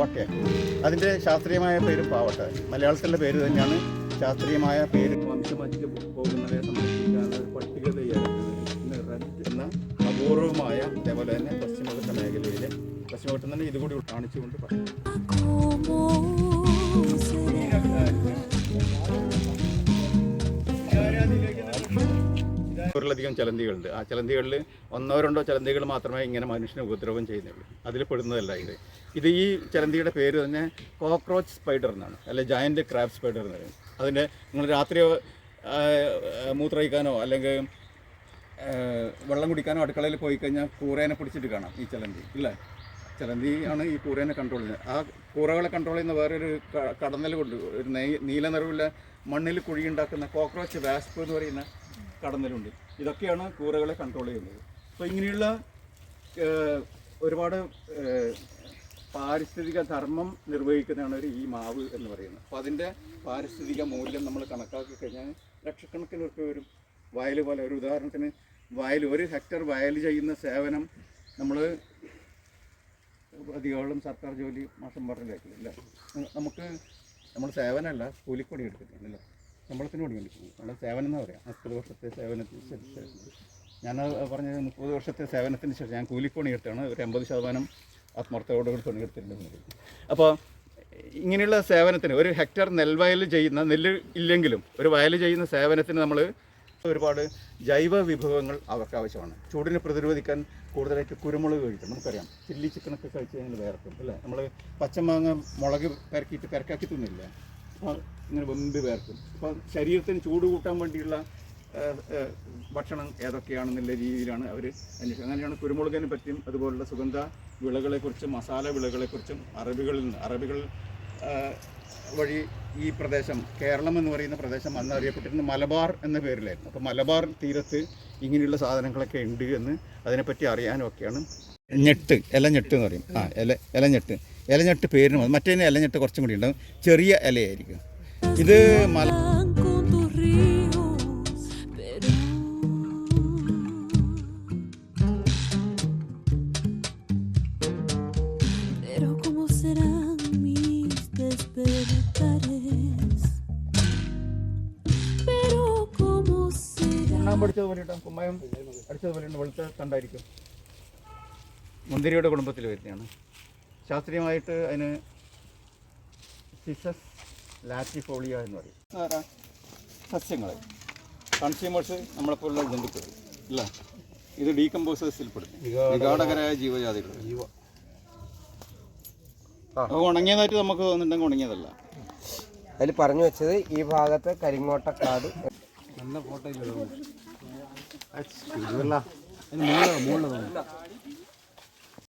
പാവട്ടെ. അതിന്റെ ശാസ്ത്രീയമായ പേര് പാവട്ടെ. മലയാളത്തിന്റെ പേര് തന്നെയാണ് ശാസ്ത്രീയമായ പേര്. വംശമറ്റ് പോകുന്നവരെ സംരക്ഷിക്കാനുള്ള ഒരു പട്ടിക തയ്യാറാക്കുന്നത് ഇന്ന് റെഡ് എന്ന അപൂർവമായ അതേപോലെ തന്നെ പശ്ചിമഘട്ട മേഖലയിലെ പശ്ചിമഘട്ടം തന്നെ ഇതുകൂടി കാണിച്ചുകൊണ്ട് പറയും. ിലധികം ചലന്തികളുണ്ട്. ആ ചലന്തികളിൽ ഒന്നോ രണ്ടോ ചലന്തികൾ മാത്രമേ ഇങ്ങനെ മനുഷ്യന് ഉപദ്രവം ചെയ്യുന്നുള്ളൂ. അതിൽ പെടുന്നതല്ല ഇത്. ഇത് ഈ ചലന്തിയുടെ പേര് തന്നെ കോക്രോച്ച് സ്പൈഡർ എന്നാണ്. അല്ലെ ജയന്റ് ക്രാബ് സ്പൈഡർ എന്ന് പറയും. അതിന്റെ നിങ്ങൾ രാത്രി മൂത്രയിക്കാനോ അല്ലെങ്കിൽ വെള്ളം കുടിക്കാനോ അടുക്കളയിൽ പോയി കഴിഞ്ഞാൽ കൂറേനെ പിടിച്ചിട്ട് കാണാം ഈ ചലന്തി. ഇല്ലേ? ചിലന്തിയാണ് ഈ കൂറേനെ കൺട്രോൾ ചെയ്യുന്നത്. ആ കൂറകളെ കൺട്രോൾ ചെയ്യുന്ന വേറൊരു കടന്നൽ കൊണ്ട് ഒരു നീല നിറവുള്ള മണ്ണിൽ കുഴിയുണ്ടാക്കുന്ന കോക്രോച്ച് വാസ്പ് എന്ന് പറയുന്ന കടന്നലുണ്ട്. ഇതൊക്കെയാണ് കൂറകളെ കൺട്രോൾ ചെയ്യുന്നത്. അപ്പോൾ ഇങ്ങനെയുള്ള ഒരുപാട് പാരിസ്ഥിതിക ധർമ്മം നിർവഹിക്കുന്നതാണ് ഒരു ഈ മാവ് എന്ന് പറയുന്നത്. അപ്പോൾ അതിന്റെ പാരിസ്ഥിതിക മൂല്യം നമ്മൾ കണക്കാക്കി കഴിഞ്ഞാൽ ലക്ഷക്കണക്കിന് റുപ്യ വരും. വയൽ പോലെ ഒരു ഉദാഹരണത്തിന് വയൽ ഒരു ഹെക്ടർ വയൽ ചെയ്യുന്ന സേവനം നമ്മൾ പ്രതികളും സർക്കാർ ജോലി മാസം പറഞ്ഞില്ല? നമുക്ക് നമ്മൾ സേവനമല്ല കൂലിക്കൊടി എടുത്തിട്ടുണ്ടല്ലോ ശമ്പളത്തിന് കൂടി എടുക്കുന്നു നമ്മൾ സേവനം എന്ന് പറയാം. മുപ്പത് വർഷത്തെ സേവനത്തിന് ശേഷം ഞാൻ പറഞ്ഞത് മുപ്പത് വർഷത്തെ സേവനത്തിന് ശേഷം ഞാൻ കൂലിപ്പണി എടുത്താണ്. ഒരു എൺപത് ശതമാനം ആത്മാർത്ഥതയോടുകൂടി പണിയെടുത്തിട്ടുണ്ട് അപ്പോൾ ഇങ്ങനെയുള്ള സേവനത്തിന് ഒരു ഹെക്ടർ നെൽവയൽ ചെയ്യുന്ന നെല്ല് ഇല്ലെങ്കിലും ഒരു വയൽ ചെയ്യുന്ന സേവനത്തിന് നമ്മൾ ഒരുപാട് ജൈവ വിഭവങ്ങൾ അവർക്ക് ആവശ്യമാണ്. ചൂടിനെ പ്രതിരോധിക്കാൻ കൂടുതലായിട്ട് കുരുമുളക് കഴിക്കും. നമുക്കറിയാം. ചില്ലി ചിക്കനൊക്കെ കഴിച്ച് കഴിഞ്ഞാൽ വേർക്കും അല്ലേ? നമ്മൾ പച്ചമാങ്ങ മുളക് പെരക്കിയിട്ട് പെരക്കാക്കി തിന്നില്ല? അപ്പോൾ ഇങ്ങനെ വെമ്പ് വേർക്കും അപ്പോൾ ശരീരത്തിന് ചൂട് കൂട്ടാൻ വേണ്ടിയുള്ള ഭക്ഷണം ഏതൊക്കെയാണെന്നുള്ള രീതിയിലാണ് അവർ അന്വേഷിക്കുന്നത്. അങ്ങനെയാണ് കുരുമുളകിനെ പറ്റിയും അതുപോലുള്ള സുഗന്ധ വിളകളെക്കുറിച്ചും മസാല വിളകളെക്കുറിച്ചും അറബികളിൽ നിന്ന് അറബികൾ വഴി ഈ പ്രദേശം കേരളം എന്ന് പറയുന്ന പ്രദേശം അന്ന് അറിയപ്പെട്ടിരുന്ന മലബാർ എന്ന പേരിലായിരുന്നു. അപ്പോൾ മലബാർ തീരത്ത് ഇങ്ങനെയുള്ള സാധനങ്ങളൊക്കെ ഉണ്ട് എന്ന് അതിനെപ്പറ്റി അറിയാനും ഒക്കെയാണ്. ഞെട്ട് ഇലഞ്ഞെട്ട് എന്ന് പറയും. ആ ഇല ഇലഞ്ഞെട്ട് ഇലഞ്ഞെട്ട് പേരിന് മതി. മറ്റേ ഇലഞ്ഞെട്ട് കുറച്ചും കൂടി ഉണ്ടാവും. ചെറിയ ഇലയായിരിക്കും. ഇത് മല പഠിച്ചതുപോലെ ഉണ്ടാവും കുമ്മായം അടിച്ചതുപോലെ ഉണ്ട് വെളുത്ത തണ്ടായിരിക്കും. മുന്തിരിയുടെ കുടുംബത്തിൽ വരുന്നതാണ്. ശാസ്ത്രീയമായിട്ട് അതിന് സിസസ് ലാറ്റിഫോളിയ എന്ന് പറയും? സസ്യങ്ങൾ കൺസ്യൂമേഴ്സ് നമ്മളെപ്പോലുള്ള ജന്തുക്കൾ ഇല്ല ഇത് ഡീകമ്പോസേഴ്സിൽ പെടും. വിഘാടകരായ ജീവജാതികൾ ജീവ. ഉണങ്ങിയതായിട്ട് നമുക്ക് തോന്നുന്നുണ്ടെങ്കിൽ ഉണങ്ങിയതല്ല. അതിൽ പറഞ്ഞു വെച്ചത് ഈ ഭാഗത്ത് കരിങ്ങോട്ടക്കാട്. നല്ല ഫോട്ടോ